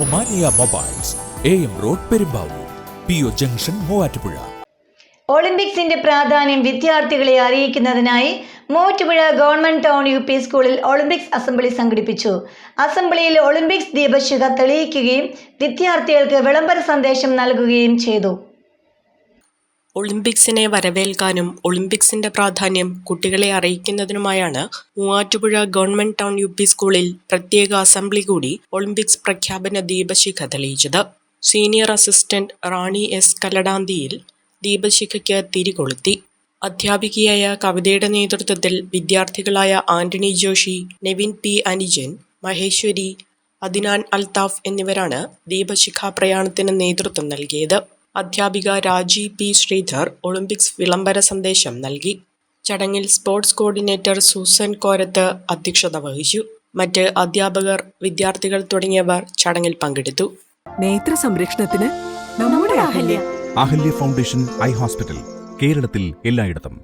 Omania mobiles A road Perumbavoor P O junction Muvattupuzha. ഒളിമ്പിക്സിന്റെ പ്രാധാന്യം വിദ്യാർത്ഥികളെ അറിയിക്കുന്നതിനായി Muvattupuzha government town U P സ്കൂളിൽ Olympics assembly സംഘടിപ്പിച്ചു. അസംബ്ലിയിൽ Olympics ദീപശിഖ തെളിയിക്കുകയും വിദ്യാർത്ഥികൾക്ക് വിളംബര സന്ദേശം നൽകുകയും ചെയ്തു. ഒളിമ്പിക്സിനെ വരവേൽക്കാനും ഒളിമ്പിക്സിന്റെ പ്രാധാന്യം കുട്ടികളെ അറിയിക്കുന്നതിനുമായാണ് Muvattupuzha government town U P സ്കൂളിൽ പ്രത്യേക അസംബ്ലി കൂടി ഒളിമ്പിക്സ് പ്രഖ്യാപന ദീപശിഖ തെളിയിച്ചത്. സീനിയർ അസിസ്റ്റന്റ് റാണി എസ് കല്ലടാന്തിയിൽ ദീപശിഖയ്ക്ക് തിരികൊളുത്തി. അധ്യാപികയായ കവിതയുടെ നേതൃത്വത്തിൽ വിദ്യാർത്ഥികളായ ആന്റണി ജോഷി നെവിൻ പി അനിജൻ മഹേശ്വരി അദിനാൻ അൽതാഫ് എന്നിവരാണ് ദീപശിഖ പ്രയാണത്തിന് നേതൃത്വം നൽകിയത്. അധ്യാപിക രാജി പി. ശ്രീധർ ഒളിമ്പിക്സ് വിളംബര സന്ദേശം നൽകി. ചടങ്ങിൽ സ്പോർട്സ് കോർഡിനേറ്റർ സൂസൻ കോരത്ത് അധ്യക്ഷത വഹിച്ചു. മറ്റ് അധ്യാപകർ വിദ്യാർത്ഥികൾ തുടങ്ങിയവർ ചടങ്ങിൽ പങ്കെടുത്തു. നേത്ര സംരക്ഷണത്തിന് നമ്മുടെ Ahalya. Ahalya foundation eye hospital കേരളത്തിൽ എല്ലായിടത്തും.